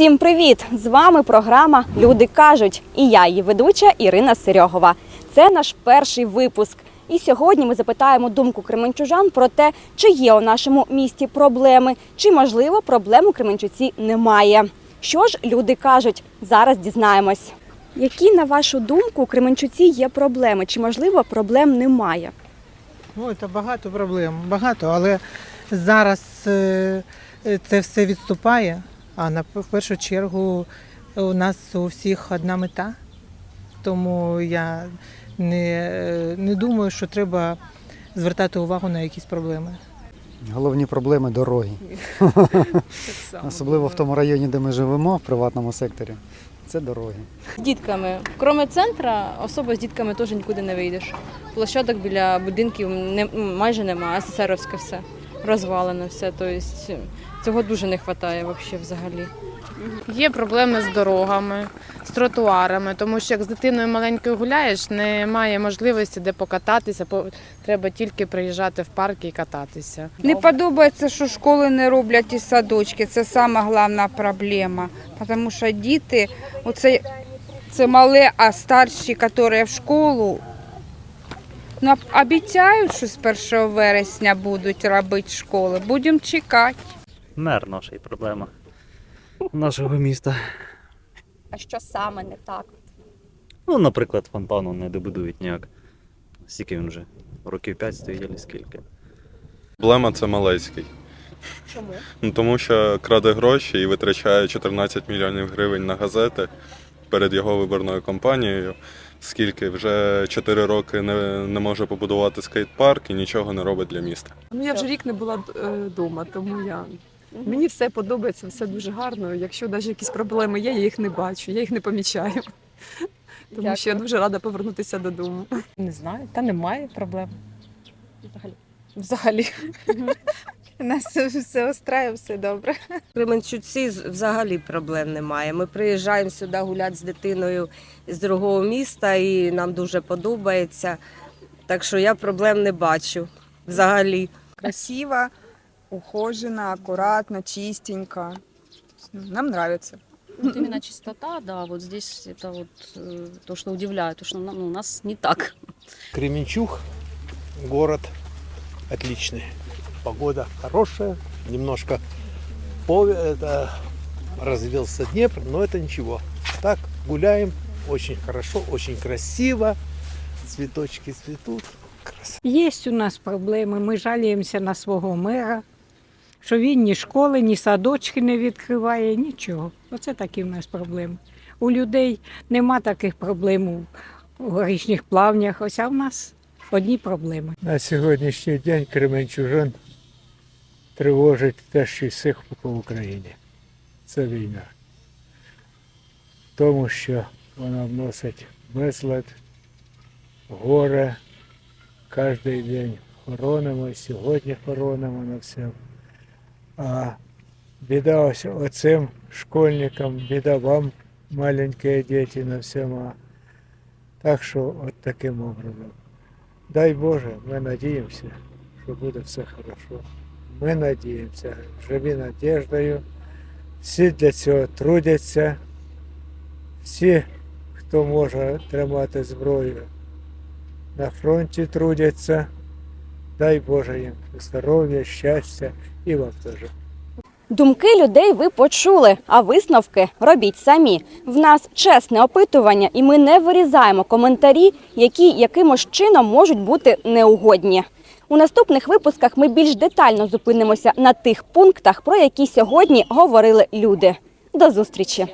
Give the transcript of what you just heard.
Всім привіт! З вами програма Люди кажуть і я, її ведуча Ірина Серьогова. Це наш перший випуск. І сьогодні ми запитаємо думку кременчужан про те, чи є у нашому місті проблеми, чи можливо проблем у Кременчуці немає. Що ж люди кажуть? Зараз дізнаємось. Які, на вашу думку, у Кременчуці є проблеми? Чи можливо проблем немає? Ой, та багато проблем, багато, але зараз е, це все відступає. А на в першу чергу у нас у всіх одна мета. Тому я не, не думаю, що треба звертати увагу на якісь проблеми. Головні проблеми дороги. Особливо в тому районі, де ми живемо, в приватному секторі. Це дороги. З дітками. Кроме центра, особо з дітками теж нікуди не вийдеш. Площадок біля будинків не, майже немає, СССРовське все. Розвалене все. Тобто цього дуже не вистачає взагалі. Є проблеми з дорогами, з тротуарами, тому що як з дитиною маленькою гуляєш, немає можливості де покататися, по- треба тільки приїжджати в парк і кататися. Не подобається, що школи не роблять і садочки. Це сама головна проблема. Тому що діти, оце це мале, а старші, які в школу, ну, обіцяють, що з 1 вересня будуть робити школи. Будемо чекати. мер наша проблема нашого міста. А що саме не так? Ну, наприклад, фонтану не добудують ніяк. Скільки він вже? Років 5 стоїть, скільки. Проблема це Малецький. Чому? Ну, тому що краде гроші і витрачає 14 мільйонів гривень на газети перед його виборною кампанією. Скільки вже 4 роки не, не може побудувати скейт-парк і нічого не робить для міста. Ну я вже рік не була вдома, тому я мені все подобається, все дуже гарно. Якщо навіть якісь проблеми є, я їх не бачу, я їх не помічаю. Тому що я дуже рада повернутися додому. Не знаю, та немає проблем. Взагалі. Взагалі. У нас все устраює, все добре. В Кременчуці з- взагалі проблем немає. Ми приїжджаємо сюди гуляти з дитиною з другого міста і нам дуже подобається. Так що я проблем не бачу взагалі. Красиво, ухожена, акуратно, чистенько. Нам подобається. Вот именно чистота, да, вот здесь это вот э, то, что удивляет, то, что ну, у нас не так. Кременчуг, город отличный. Погода хорошая, немножко пове- это, разлился Днепр, но это ничего. Так, гуляем, очень хорошо, очень красиво, цветочки цветут. Красота. Є у нас проблеми. Ми жаліємося на свого мера, що він ні школи, ні садочки не відкриває, нічого. Оце такі в нас проблеми. У людей нема таких проблем у- у горішніх плавнях. Ось а в нас одні проблеми. На сьогоднішній день Кременчужан тривожить те, що всіх по Україні. Це війна. Тому що вона вносить безлад, горе. Кожен день хоронимо, і сьогодні хоронимо на всьому. А біда ось оцим школьникам, біда вам, маленькі діти на всьому. Так що от таким образом. Дай Боже, ми надіємося, що буде все хорошо. Ми надіємося, живі надіждою. Всі для цього трудяться. Всі, хто може тримати зброю, на фронті трудяться. Дай Боже їм здоров'я, щастя і вам теж. Думки людей ви почули, а висновки робіть самі. В нас чесне опитування, і ми не вирізаємо коментарі, які якимось чином можуть бути неугодні. У наступних випусках ми більш детально зупинимося на тих пунктах, про які сьогодні говорили люди. До зустрічі!